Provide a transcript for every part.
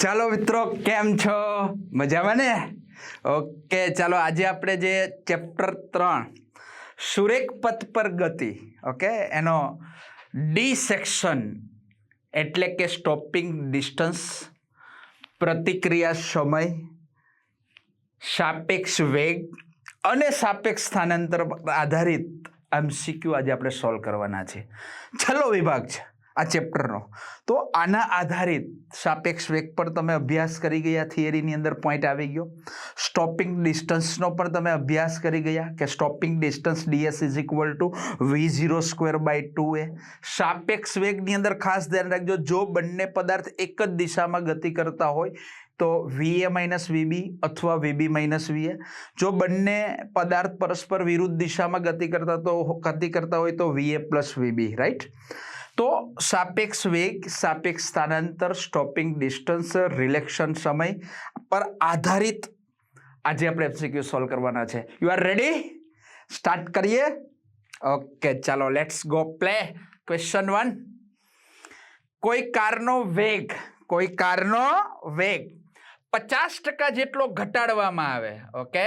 ચાલો મિત્રો, કેમ છો? મજામાં ને? ઓકે, ચાલો આજે આપણે જે ચેપ્ટર ત્રણ, સુરેખ પથ પર ગતિ, ઓકે, એનો ડી સેક્શન એટલે કે સ્ટોપિંગ ડિસ્ટન્સ, પ્રતિક્રિયા સમય, સાપેક્ષ વેગ અને સાપેક્ષ સ્થાનાંતર આધારિત એમસીક્યુ આજે આપણે સોલ્વ કરવાના છે. છેલ્લો વિભાગ છે. આ ચેપ્ટરનો. તો આના આધારિત સાપેક્ષ વેગ પર તમે અભ્યાસ કરી ગયા, થિયરીની અંદર પોઈન્ટ આવી ગયો. સ્ટોપિંગ ડિસ્ટન્સનો પણ તમે અભ્યાસ કરી ગયા કે stopping distance DS is equal to V zero square by two A સાપેક્ષ વેગની અંદર ખાસ ધ્યાન રાખજો, જો બંને પદાર્થ એક જ દિશામાં ગતિ કરતા હોય, તો વીએ માઇનસ વીબી અથવા વીબી માઇનસ વીએ જો બંને પદાર્થ પરસ્પર વિરુદ્ધ દિશામાં ગતિ કરતા તો, ગતિ કરતા હોય તો વીએ પ્લસ વીબી રાઈટ તો સાપેક્ષ વેગ, સાપેક્ષ સ્થાનાંતર સ્ટોપિંગ ડિસ્ટન્સ રિલેક્શન સમય પર આધારિત આજે આપણે એમસીક્યુ સોલ્વ કરવાના છે. યુ આર રેડી સ્ટાર્ટ કરીએ? ઓકે ચાલો let's go play question one કોઈ કારનો વેગ, કોઈ કારનો વેગ પચાસ ટકા જેટલો ઘટાડવામાં આવે ઓકે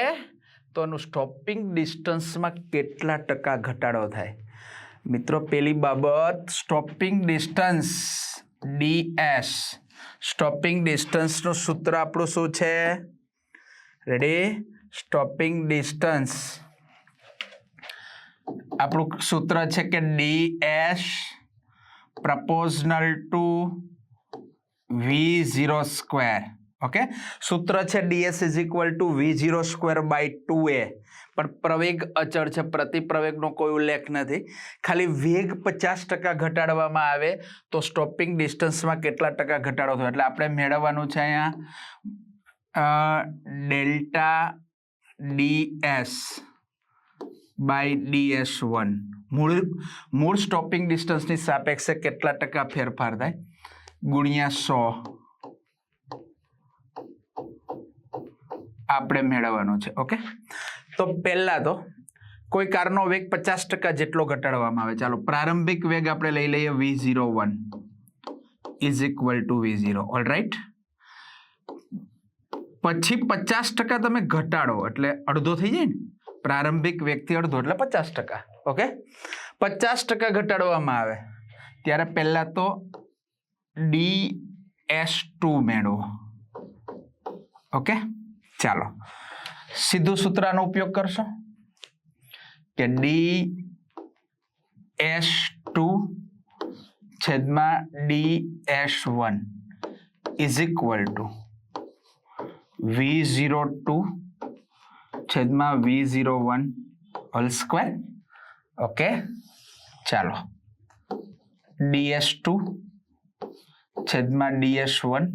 તો એનું સ્ટોપિંગ ડિસ્ટન્સમાં કેટલા ટકા ઘટાડો થાય? મિત્રો, પેલી બાબત સ્ટોપિંગ ડિસ્ટન્સ ડીએસ સ્ટોપિંગ ડિસ્ટન્સનું સૂત્ર આપણું શું છે? રેડી સ્ટોપિંગ ડિસ્ટન્સ આપણું સૂત્ર છે કે DS proportional to V zero square okay સૂત્ર છે DS is equal to V zero square by two A પણ પ્રવેગ અચળ છે પ્રતિ પ્રવેગનો કોઈ ઉલ્લેખ નથી. ખાલી વેગ પચાસ ટકા ઘટાડવામાં આવે તો સ્ટોપિંગ ડિસ્ટન્સમાં કેટલા ટકા ઘટાડો થયો? એટલે આપણે મેળવવાનું છે અહીંયા delta DS by DS one મૂળ મૂળ સ્ટોપિંગ ડિસ્ટન્સની સાપેક્ષે કેટલા ટકા ફેરફાર થાય? ગુણ્યા સો. આપણે મેળવવાનું છે, ઓકે? તો પહેલા તો કોઈ કારનો વેગ પચાસ ટકા જેટલો ઘટાડવામાં આવે. ચાલો, પ્રારંભિક વેગ આપણે લઈ લઈએ v zero one is equal to v zero all right પછી પચાસ ટકા તમે ઘટાડો, એટલે અડધો થઈ જાય ને? પ્રારંભિક વેગથી અડધો, એટલે પચાસ ટકા. ઓકે પચાસ ટકા ઘટાડવામાં આવે. ત્યારે પહેલા તો ડી એસ ટુ મેળવો. ઓકે ચાલો. સીધું સૂત્રનો ઉપયોગ કરશો? કે ડી એસ ટુ છેદમાં d s one is equal to v zero two છેદમાં v zero one whole square okay ચાલો. ડીએસ ટુ છેદમાં d s one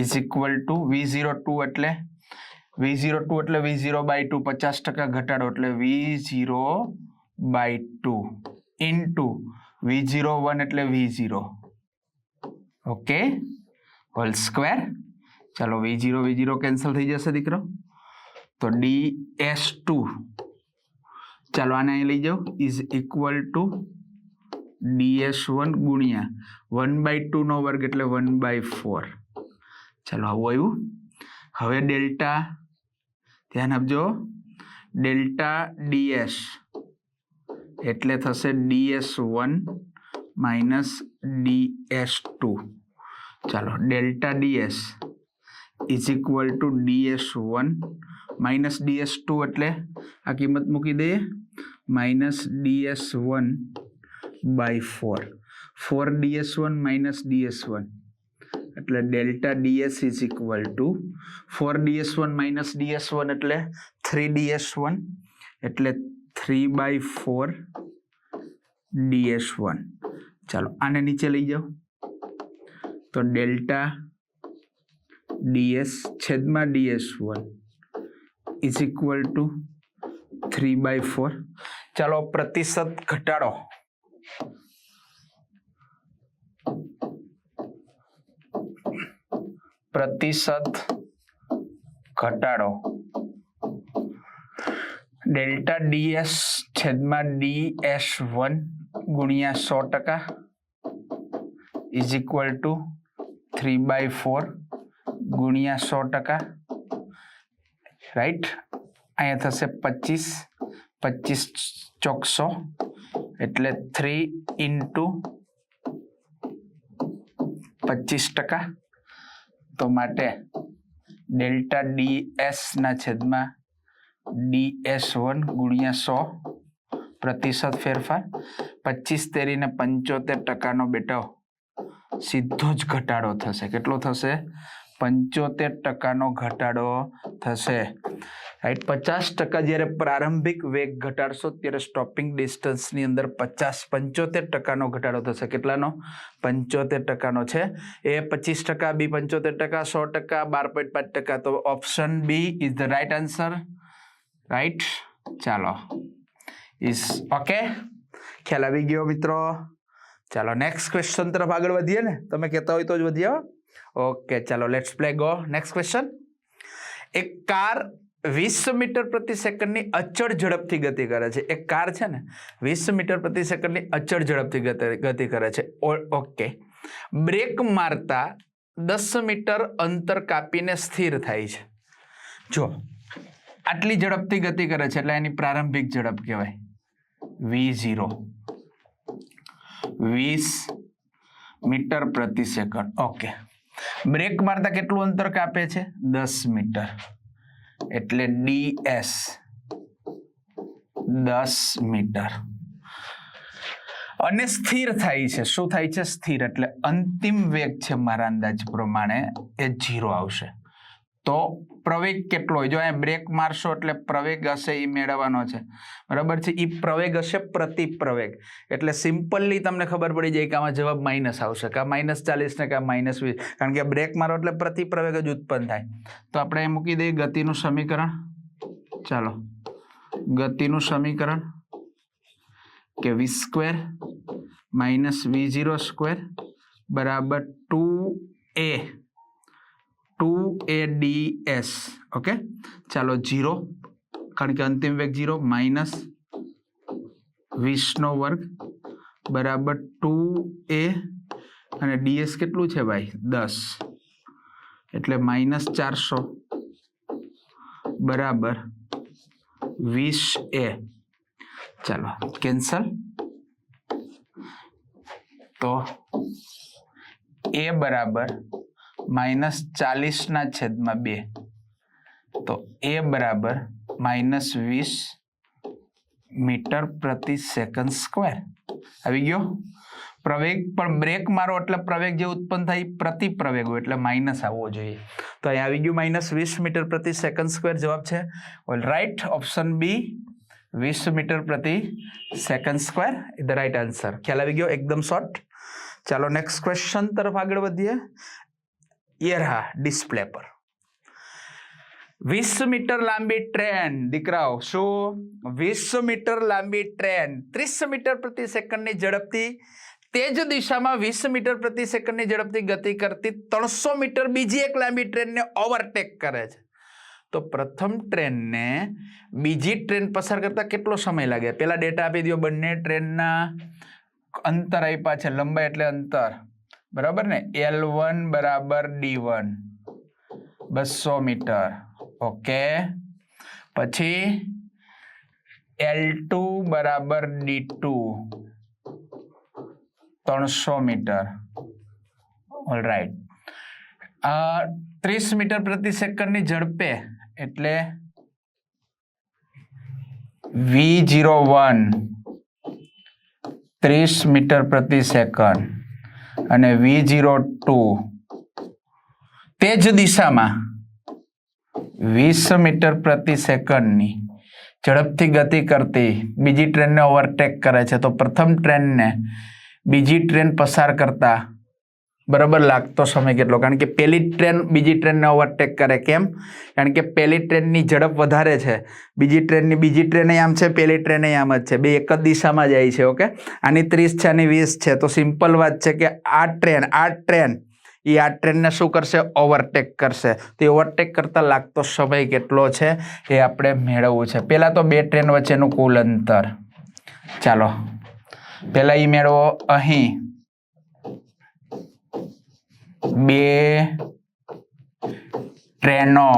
is equal to v zero two એટલે વી ઝીરો ટુ એટલે વી zero by two પચાસ ટકા ઘટાડો એટલે v zero by two into v zero one એટલે v zero okay whole square ચાલો v zero v zero cancel થઈ જશે દીકરો. તો ડી એસ ટુ ચાલો આને અહીં લઈ જાઓ. Is equal to d s one ગુણ્યા વન બાય ટુનો વર્ગ એટલે વન બાય ફોર ચાલો આવું આવ્યું. હવે ડેલ્ટા ધ્યાન આપજો. ડેલ્ટા ડીએસ એટલે થશે d s one minus d s two ચાલો, delta d s is equal to d s one minus d s two એટલે આ કિંમત મૂકી દઈએ. Minus d s one by four four d s one minus d s one એટલે delta d s is equal to four d s one minus d s one એટલે three DS one એટલે three by four d s one ચાલો, આને નીચે લઈ જાઓ. તો delta DS છેદમાં d s one is equal to three by four ચાલો પ્રતિશત ઘટાડો. પ્રતિશત ઘટાડો ડેલ્ટા ડીએસ છેદમાં ડી એસ વન ગુણ્યા સો ટકા is equal to three by four ગુણ્યા સો ટકા રાઈટ અહીંયા થશે પચીસ પચીસ ચોકસો એટલે થ્રી ઇન્ટુ પચીસ ટકા તો માટે ડેલ્ટા ડીએસ ના છેદમાં ડીએસ વન ગુણ્યા સો પ્રતિશત ફેરફાર. પચીસ તેરીને પંચોતેર ટકાનો બેટો સીધો જ ઘટાડો થશે. કેટલો થશે? પંચોતેર ટકાનો ઘટાડો થશે. રાઈટ પચાસ ટકા જ્યારે પ્રારંભિક વેગ ઘટાડશો ત્યારે સ્ટોપિંગ ડિસ્ટન્સની અંદર પચાસ પંચોતેર ટકાનો ઘટાડો થશે. કેટલાનો? પંચોતેર ટકાનો છે. એ પચીસ ટકા, બી પંચોતેર ટકા, સો ટકા, બાર પોઈન્ટ પાંચ ટકા. તો option B is the right answer right ચાલો. ઇઝ ઓકે ખ્યાલ આવી ગયો મિત્રો. ચાલો નેક્સ્ટ ક્વેશ્ચન તરફ આગળ વધીએ ને. તમે કહેતા હોય તો જ વધીએ ઓકે ચાલો let's play go next question એક કાર વીસ મીટર પ્રતિ સેકન્ડની અચળ ઝડપથી ગતિ કરે છે. એક કાર છે ને, વીસ મીટર પ્રતિ સેકન્ડની અચળ ઝડપથી ગતિ કરે છે. ઓકે બ્રેક મારતા દસ મીટર અંતર કાપીને સ્થિર થાય છે. જો આટલી ઝડપથી ગતિ કરે છે, એટલે એની પ્રારંભિક ઝડપ કહેવાય. V zero. વીસ મીટર પ્રતિ સેકન્ડ. ઓકે બ્રેક મારતા કેટલું અંતર કાપે છે? દસ મીટર. એટલે ડીએસ દસ મીટર. અને સ્થિર થાય છે. શું થાય છે? સ્થિર. એટલે અંતિમ વેગ છે મારા અંદાજ પ્રમાણે એ જીરો આવશે. તો પ્રવેગ કેટલો હોય? જો અહીંયા બ્રેક મારશો એટલે પ્રવેગ હશે એ મેળવવાનો છે. બરાબર છે? એ પ્રવેગ હશે પ્રતિ પ્રવેગ એટલે સિમ્પલી તમને ખબર પડી જાય કે આમાં જવાબ માઇનસ આવશે. કાં માઇનસ ચાલીસ ને કાં માઇનસ વીસ. કારણ કે બ્રેક મારો એટલે પ્રતિ પ્રવેગ જ ઉત્પન્ન થાય. તો આપણે એ મૂકી દઈએ ગતિનું સમીકરણ. ચાલો. ગતિનું સમીકરણ કે v square minus v zero square બરાબર two a. Two a d s. Okay? ચાલો જીરો કારણ કે અંતિમ વેગ જીરો માઇનસ વીસનો વર્ગ બરાબર ટુ એ, અને ડીએસ કેટલું છે ભાઈ? દસ. એટલે માઇનસ ચારસો બરાબર વીસ એ. ચાલો, કેન્સલ. તો એ બરાબર માઇનસ ચાલીસના છેદમાં બે. તો એ બરાબર માઇનસ વીસ મીટર પ્રતિ સેકન્ડ સ્ક્વેર. આવી ગયો? પ્રવેગ પણ બ્રેક મારો એટલે પ્રવેગ જે ઉત્પન્ન થાય પ્રતિ પ્રવેગ હોય એટલે માઇનસ આવવો જોઈએ. તો અહીંયા આવી ગયું માઇનસ વીસ મીટર પ્રતિ સેકન્ડ સ્ક્વેર જવાબ છે. ઓલ રાઈટ ઓપ્શન બી વીસ મીટર પ્રતિ second square the right answer ખ્યાલ આવી ગયો? એકદમ શોર્ટ ચાલો નેક્સ્ટ ક્વેશ્ચન તરફ આગળ વધીએ. યર હા ડિસ્પ્લે પર. વીસ મીટર લાંબી ટ્રેન, દીકરાઓ, શું? વીસ મીટર લાંબી ટ્રેન, ત્રીસ મીટર પ્રતિ સેકન્ડની ઝડપથી, તે જ દિશામાં વીસ મીટર પ્રતિ સેકન્ડની ઝડપથી ગતિ કરતી ત્રણસો મીટર બીજી એક લાંબી ટ્રેનને ઓવરટેક કરે છે. તો પ્રથમ ટ્રેનને બીજી ટ્રેન પસાર કરતા કેટલો સમય લાગે? પેલા ડેટા આપી દો બંને ટ્રેનના અંતર આપ્યા છે, લંબાઈ એટલે અંતર. બરાબર ને? એલ વન બરાબર ડી વન બસો મીટર. ઓકે. પછી એલ ટુ બરાબર ડી ટુ ત્રણસો મીટર. ઓલ રાઈટ ત્રીસ મીટર પ્રતિ સેકન્ડની ઝડપે એટલે વી જીરો વન ત્રીસ મીટર પ્રતિ સેકન્ડ. અને વી જીરો ટુ તે જ દિશામાં વીસ મીટર પ્રતિ સેકન્ડની ઝડપથી ગતિ કરતી બીજી ટ્રેનને ઓવરટેક કરે છે. તો પ્રથમ ટ્રેનને બીજી ટ્રેન પસાર કરતા બરાબર લાગતો સમય કેટલો? કારણ કે પહેલી ટ્રેન, બીજી ટ્રેનને ઓવરટેક કરે કેમ? કારણ કે પહેલી ટ્રેનની ઝડપ વધારે છે. બીજી ટ્રેનની, બીજી ટ્રેન આમ છે પહેલી ટ્રેન આમ જ છે. બે એક જ દિશામાં જાય છે, ઓકે? આની ત્રીસ છે, આની વીસ છે. તો સિમ્પલ વાત છે કે આ ટ્રેન આ ટ્રેન એ આ ટ્રેનને શું કરશે? ઓવરટેક કરશે. તે ઓવરટેક કરતાં લાગતો સમય કેટલો છે? એ આપણે મેળવવું છે. પહેલાં તો બે ટ્રેન વચ્ચેનું કુલ અંતર. ચાલો. પહેલાં એ મેળવો અહીં. બે ટ્રેનો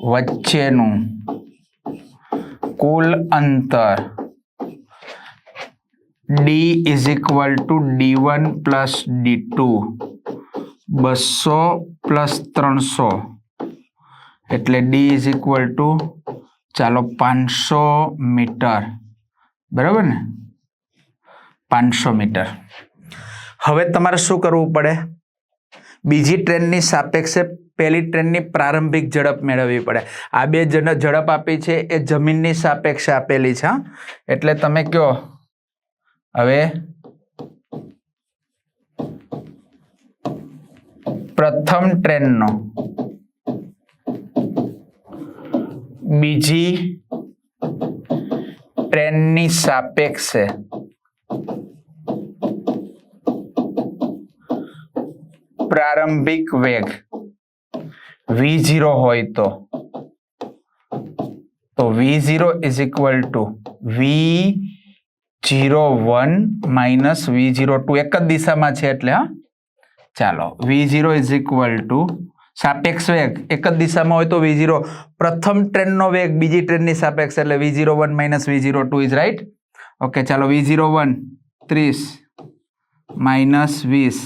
વચ્ચેનું કુલ અંતર d is equal to d one plus d two બસો પ્લસ ત્રણસો. એટલે ડી ઇઝ ઇક્વલ ટુ ચાલો પાંચસો મીટર. બરાબર ને? પાંચસો મીટર. હવે તમારે શું કરવું પડે? બીજી ટ્રેનની સાપેક્ષે પહેલી ટ્રેનની પ્રારંભિક ઝડપ મેળવવી પડે. આ બે ઝડપ આપી છે, એ જમીનની સાપેક્ષે આપેલી છે? એટલે તમે કયો? હવે પ્રથમ ટ્રેનનો. બીજી ટ્રેનની સાપેક્ષે. પ્રારંભિક વેગ. વી ઝીરો હોય તો. તો v zero is equal to v zero one minus v zero two એક જ દિશામાં છે એટલે, હા? ચાલો v zero is equal to સાપેક્ષ વેગ. એક જ દિશામાં હોય તો વી ઝીરો પ્રથમ ટ્રેનનો વેગ બીજી ટ્રેનની સાપેક્ષ એટલે v zero one minus v zero two is right okay ચાલો વી ઝીરો વન ત્રીસ માઇનસ વીસ.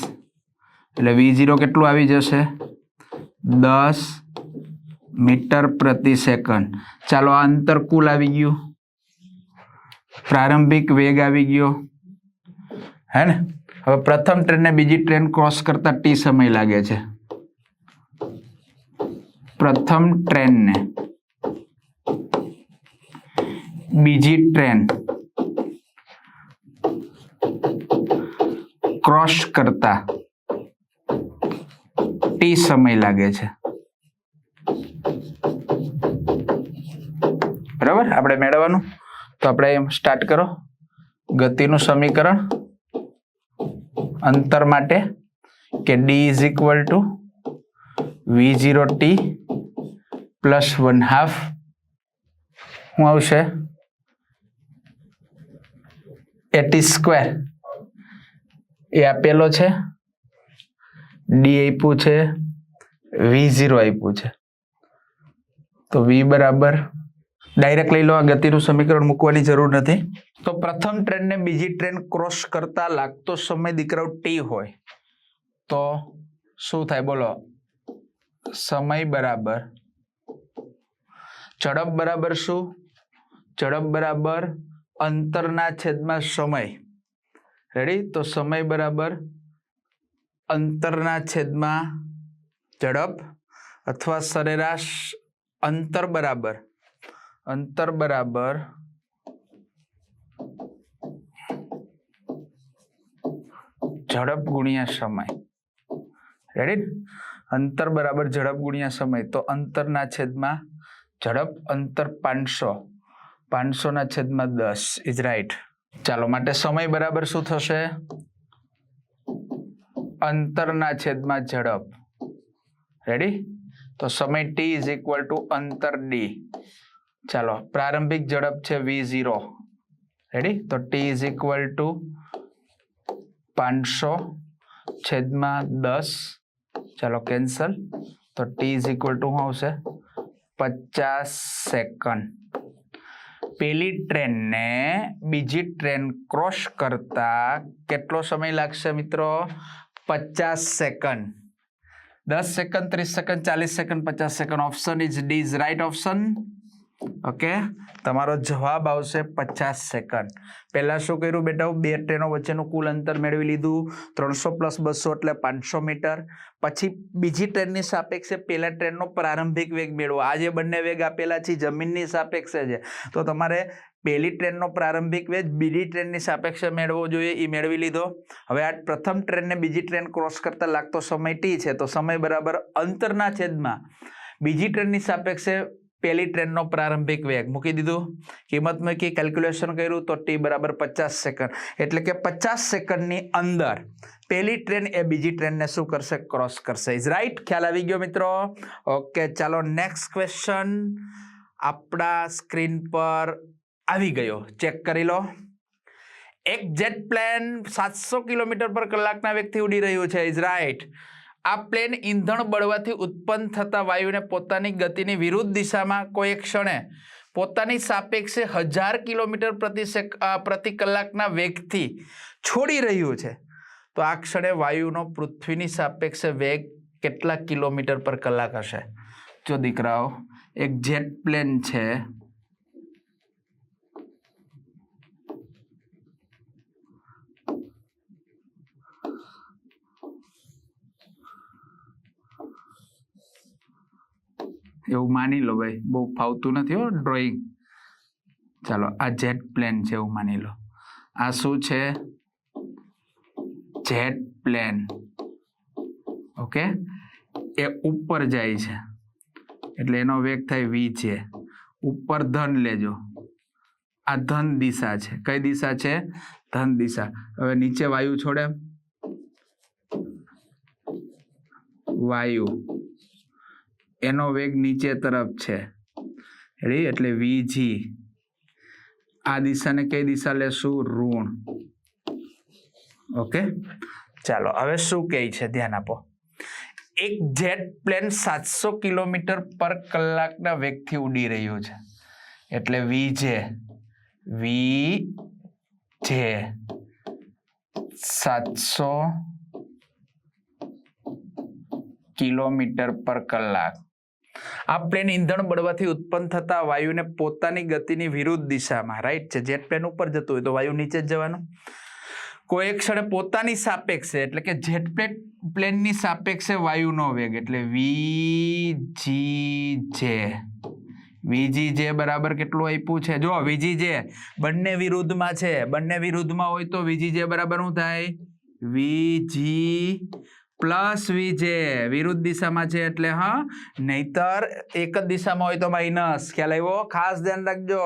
એટલે વી ઝીરો કેટલું આવી જશે? દસ મીટર પ્રતિ સેકન્ડ. ચાલો આ અંતર કુલ આવી ગયું. પ્રારંભિક વેગ આવી ગયો. હે ને? હવે પ્રથમ ટ્રેનને બીજી ટ્રેન ક્રોસ કરતા ટી સમય લાગે છે. પ્રથમ ટ્રેનને. બીજી ટ્રેન ક્રોસ કરતા ટી સમય લાગે છે. બરાબર? આપણે મેળવવાનું? તો આપણે સ્ટાર્ટ કરો. ગતિનું સમીકરણ. અંતર માટે કે d is equal to v zero t plus one half શું આવશે? એટી સ્ક્વેર એ આપેલો છે. ડી આપ્યું છે વી ઝીરો આપ્યું છે. તો વી બરાબર. ડાયરેક્ટ લઈ લો, આ ગતિનું સમીકરણ મૂકવાની જરૂર નથી. તો પ્રથમ ટ્રેનને બીજી ટ્રેન ક્રોસ કરતા લાગતો સમય દીકરાઓ ટી હોય. તો શું થાય? બોલો. સમય બરાબર. ઝડપ બરાબર શું? ઝડપ બરાબર અંતરના છેદમાં સમય. રેડી તો સમય બરાબર અંતરના છેદમાં ઝડપ અથવા સરેરાશ અંતર બરાબર. અંતર બરાબર ઝડપ ગુણ્યા સમય. રેડી અંતર બરાબર ઝડપ ગુણ્યા સમય. તો અંતરના છેદમાં ઝડપ, અંતર પાંચસો. પાંચસોના છેદમાં દસ. ઇઝ રાઈટ ચાલો, માટે સમય બરાબર શું થશે? અંતરના છેદમાં ઝડપ. રેડી તો સમય ટી ઇઝ ઇક્વલ ટુ અંતર ડી ચાલો, પ્રારંભિક ઝડપ છે વી ઝીરો. રેડી તો ટી ઇઝ ઇક્વલ ટુ પાંચસો છેદમાં દસ. ચાલો કેન્સલ તો ટી ઇઝ ઇક્વલ ટુ શું આવશે? પચાસ સેકન્ડ પેલી ટ્રેનને બીજી ટ્રેન ક્રોસ કરતા કેટલો સમય લાગશે મિત્રો? પચાસ સેકન્ડ દસ સેકન્ડ ત્રીસ સેકન્ડ ચાલીસ સેકન્ડ પચાસ second option is d is right option okay તમારો જવાબ આવશે પચાસ સેકન્ડ પહેલાં શું કર્યું બેટા? બે ટ્રેનો વચ્ચેનું કુલ અંતર મેળવી લીધું. ત્રણસો પ્લસ બસો એટલે પાંચસો મીટર. પછી બીજી ટ્રેનની સાપેક્ષે પહેલાં ટ્રેનનો પ્રારંભિક વેગ મેળવો. આ જે બંને વેગ આપેલા છે, જમીનની સાપેક્ષે છે. તો તમારે પહેલી ટ્રેનનો પ્રારંભિક વેગ બીજી ટ્રેનની સાપેક્ષે મેળવવો જોઈએ એ મેળવી લીધો. હવે આ પ્રથમ ટ્રેનને બીજી ટ્રેન ક્રોસ કરતા લાગતો સમય ટી છે, તો સમય બરાબર અંતરના છેદમાં બીજી ટ્રેનની સાપેક્ષે પહેલી ટ્રેનનો પ્રારંભિક વેગ. મૂકી દીધું. કિંમત મૂકી કેલ્ક્યુલેશન કર્યું તો ટી બરાબર પચાસ સેકન્ડ. એટલે કે પચાસ સેકન્ડની અંદર પહેલી ટ્રેન એ બીજી ટ્રેનને શું કરશે? ક્રોસ કરશે. ઇઝ રાઈટ ખ્યાલ આવી ગયો મિત્રો? ઓકે ચાલો નેક્સ્ટ ક્વેશ્ચન આપણા સ્ક્રીન પર આવી ગયો. ચેક કરી લો. એક જેટ પ્લેન સાતસો કિલોમીટર પર કલાકના વેગથી ઉડી રહ્યું છે. ઇઝ રાઇટ આ પ્લેન ઈંધણ બળવાથી ઉત્પન્ન થતા વાયુને પોતાની ગતિની વિરુદ્ધ દિશામાં કોઈ ક્ષણે પોતાની સાપેક્ષે હજાર કિલોમીટર પ્રતિ સેક પ્રતિ કલાકના વેગથી છોડી રહ્યું છે. તો આ ક્ષણે વાયુનો પૃથ્વીની સાપેક્ષે વેગ કેટલા કિલોમીટર પર કલાક હશે? જો દીકરાઓ, એક જેટ પ્લેન છે એવું માની લો ભાઈ, બહુ ફાવતું નથી હો ડ્રોઈંગ ચાલો, આ જેટ પ્લેન છે એવું માની લો. આ શું છે? જેટ પ્લેન ઓકે એ ઉપર જાય છે. એટલે એનો વેગ થાય વી છે. ઉપર ધન લેજો. આ ધન દિશા છે. કઈ દિશા છે? ધન દિશા. હવે નીચે વાયુ છોડે. વાયુ. એનો વેગ નીચે તરફ છે. રેડી એટલે વીજી આ દિશાને કઈ દિશા લેશું? ઋણ. ઓકે ચાલો, હવે શું કહે છે? ધ્યાન આપો. એક જેટ પ્લેન સાતસો કિલોમીટર પર કલાકના વેગથી ઉડી રહ્યું છે. એટલે વી જે વી જે સાતસો કિલોમીટર પર કલાક. આ પ્લેન ઈંધણ બળવાથી ઉત્પન્ન થતા વાયુને પોતાની ગતિની વિરુદ્ધ દિશામાં રાઈટ છે જેટ પ્લેન ઉપર જતું હોય તો વાયુ નીચે જ જવાનું. કોઈ ક્ષણે પોતાની સાપેક્ષે, એટલે કે જેટ પ્લેન પ્લેનની સાપેક્ષે વાયુનો વેગ, એટલે વી જી જે. વીજી જે બરાબર કેટલું આપ્યું છે? જો વીજી જે બંને વિરુદ્ધમાં છે. બંને વિરુદ્ધમાં હોય તો વીજી જે બરાબર શું થાય? વીજી પ્લસ વી જે, વિરુદ્ધ દિશામાં છે એટલે, હા, નહીતર એક જ દિશામાં હોય તો માઇનસ ખ્યાલ આવ્યો? ખાસ ધ્યાન રાખજો.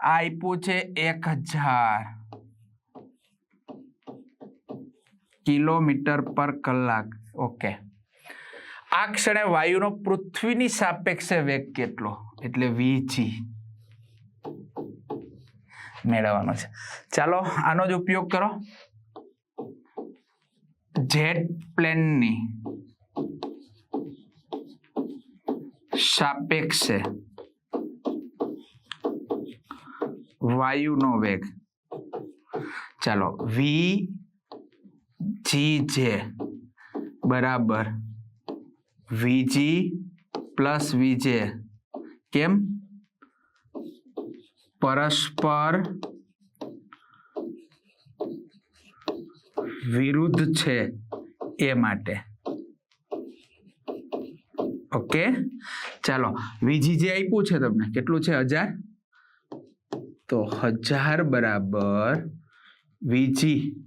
આ આપ્યું છે એક હજાર. કિલોમીટર પર કલાક. ઓકે આ ક્ષણે વાયુનો પૃથ્વીની સાપેક્ષે વેગ કેટલો? એટલે વીજી મેળવવાનો છે. ચાલો, આનો જ ઉપયોગ કરો. જેટ પ્લેનની સાપેક્ષે વાયુનો વેગ ચાલો વી જી જે બરાબર વીજી પ્લસ વીજે કેમ પરસ્પર વિરુદ્ધ છે એ માટે. ઓકે? ચાલો વીજી જે આપ્યું છે તમને, કેટલું છે? હજાર? તો હજાર બરાબર વીજી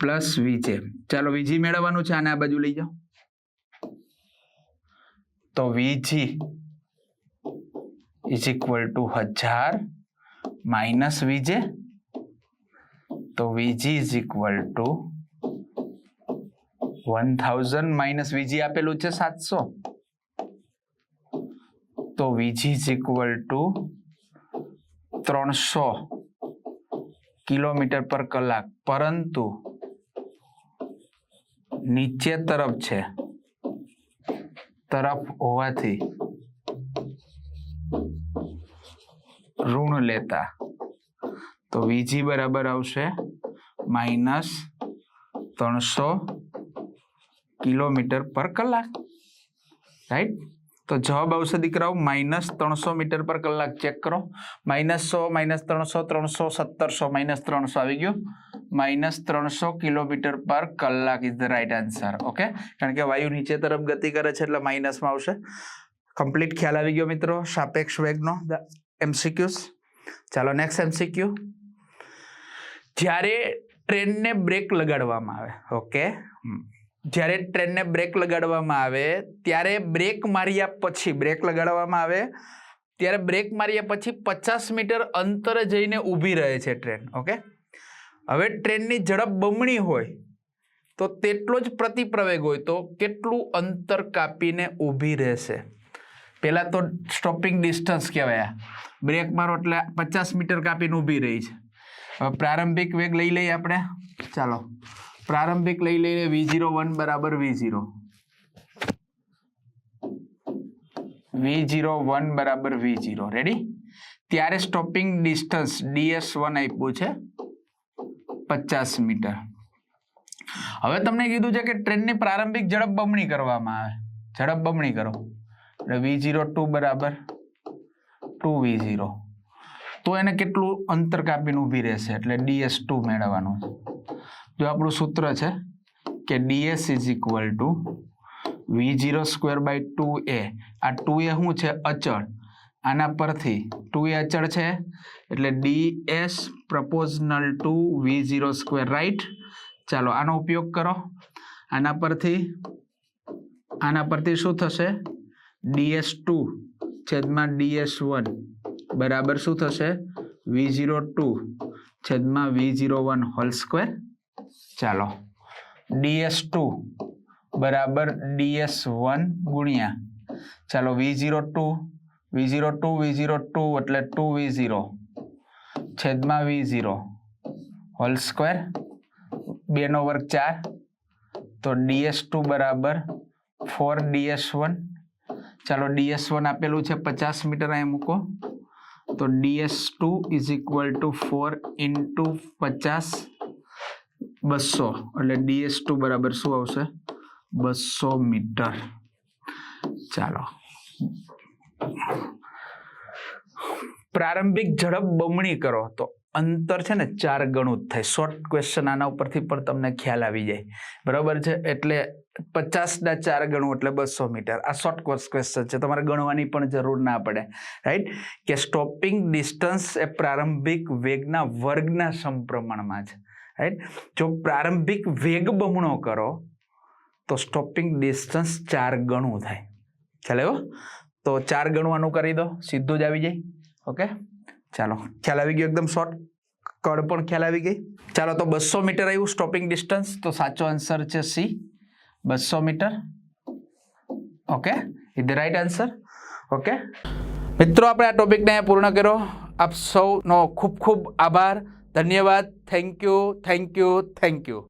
પ્લસ વીજે. ચાલો, વીજી મેળવવાનું છે, આને આ બાજુ લઈ જાઓ. તો v g is equal to હજાર માઇનસ વીજે તો v g is equal to one thousand minus v g આપેલું છે સાતસો. તો v g is equal to ત્રણસો કિલોમીટર પર કલાક. પરંતુ નીચે તરફ છે. તરફ હોવાથી ઋણ લેતા. તો વીજી બરાબર આવશે. માઇનસ ત્રણસો કિલોમીટર પર કલાક. રાઈટ? તો જવાબ આવશે દીકરાઓ, માઇનસ ત્રણસો મીટર પર કલાક. ચેક કરો. માઇનસ સો, માઇનસ ત્રણસો ત્રણસો સત્તરસો, માઇનસ ત્રણસો આવી ગયું. માઇનસ ત્રણસો કિલોમીટર પર કલાક is the right answer okay? કારણ કે વાયુ નીચે તરફ ગતિ કરે છે એટલે માઇનસમાં આવશે. કમ્પ્લીટ ખ્યાલ આવી ગયો મિત્રો. સાપેક્ષ વેગનો. એમસીક્યુઝ ચાલો નેક્સ્ટ એમસીક્યુ જ્યારે ટ્રેનને બ્રેક લગાડવામાં આવે, ઓકે? જ્યારે ટ્રેનને બ્રેક લગાડવામાં આવે, ત્યારે બ્રેક માર્યા પછી, બ્રેક લગાડવામાં આવે, ત્યારે બ્રેક માર્યા પછી પચાસ મીટર અંતરે જઈને ઊભી રહે છે ટ્રેન, ઓકે? હવે ટ્રેનની ઝડપ બમણી હોય, તો તેટલો જ પ્રતિપ્રવેગ હોય, તો કેટલું અંતર કાપીને ઊભી રહેશે? પહેલાં તો સ્ટોપિંગ ડિસ્ટન્સ કહેવાય બ્રેક મારો એટલે પચાસ મીટર કાપીને ઊભી રહી છે. પ્રારંભિક વેગ લઈ લઈએ આપણે? ચાલો. પ્રારંભિક લઈ લઈએ વી ઝીરો વન બરાબર V zero. V zero one બરાબર વી ઝીરો. રેડી ત્યારે સ્ટોપિંગ ડિસ્ટન્સ ડીએસ વન આપ્યું છે પચાસ મીટર. હવે તમને કીધું છે કે ટ્રેનની પ્રારંભિક ઝડપ બમણી કરવામાં આવે. ઝડપ બમણી કરો. એટલે વી ઝીરો ટુ બરાબર ટુ વી ઝીરો. તો એને કેટલું અંતર કાપીને ઊભી રહેશે? એટલે ડીએસ ટુ મેળવવાનું. જો આપણું સૂત્ર છે કે d s is equal to v zero square by two a આ ટુ એ શું છે? અચળ. આના પરથી ટુ એ અચળ છે? એટલે d s proportional to v zero square right ચાલો આનો ઉપયોગ કરો. આના પરથી આના પરથી શું થશે? ડીએસ ટુ છેદમાં ડીએસ વન બરાબર શું થશે? વી ઝીરો ટુ છેદમાં v zero one whole square ચાલો. ડીએસ ટુ બરાબર ડીએસ વન ગુણ્યા. ચાલો v zero two v zero two v zero two એટલે ટુ વી ઝીરો છેદમાં વી ઝીરો હોલ સ્ક્વેર બેનો વર્ગ ચાર. તો ડીએસ ટુ બરાબર ફોર ડીએસ વન ચાલો ડીએસ વન આપેલું છે પચાસ મીટર અહીં મૂકો. તો d s two is equal to four into પચાસ બસો. એટલે ડીએસ ટુ બરાબર શું આવશે? બસો મીટર. ચાલો. પ્રારંભિક ઝડપ બમણી કરો. તો અંતર છે ને ચાર ગણું જ થાય. શોર્ટ ક્વેશ્ચન આના ઉપરથી પણ તમને ખ્યાલ આવી જાય. બરાબર છે? એટલે પચાસના ચાર ગણું એટલે બસો મીટર. આ શોર્ટ ક્વેશ્ચન છે. તમારે ગણવાની પણ જરૂર ના પડે. રાઈટ કે સ્ટોપિંગ ડિસ્ટન્સ એ પ્રારંભિક વેગના વર્ગના સમપ્રમાણમાં છે. રાઈટ જો પ્રારંભિક વેગ બમણો કરો, તો સ્ટોપિંગ ડિસ્ટન્સ ચાર ગણું થાય. ચાલે એવો તો ચાર ગણવાનું કરી દો. સીધું જ આવી જાય. ઓકે ચાલો. ખ્યાલ આવી ગયો એકદમ શોર્ટ કડ પણ ખ્યાલ આવી ગઈ? ચાલો, તો બસો મીટર આવ્યું સ્ટોપિંગ ડિસ્ટન્સ તો સાચો આન્સર છે સી બસો metre okay is the right answer okay મિત્રો આપણે આ ટોપિકને અહીંયા પૂર્ણ કર્યો આપ સૌનો ખૂબ ખૂબ આભાર ધન્યવાદ thank you thank you thank you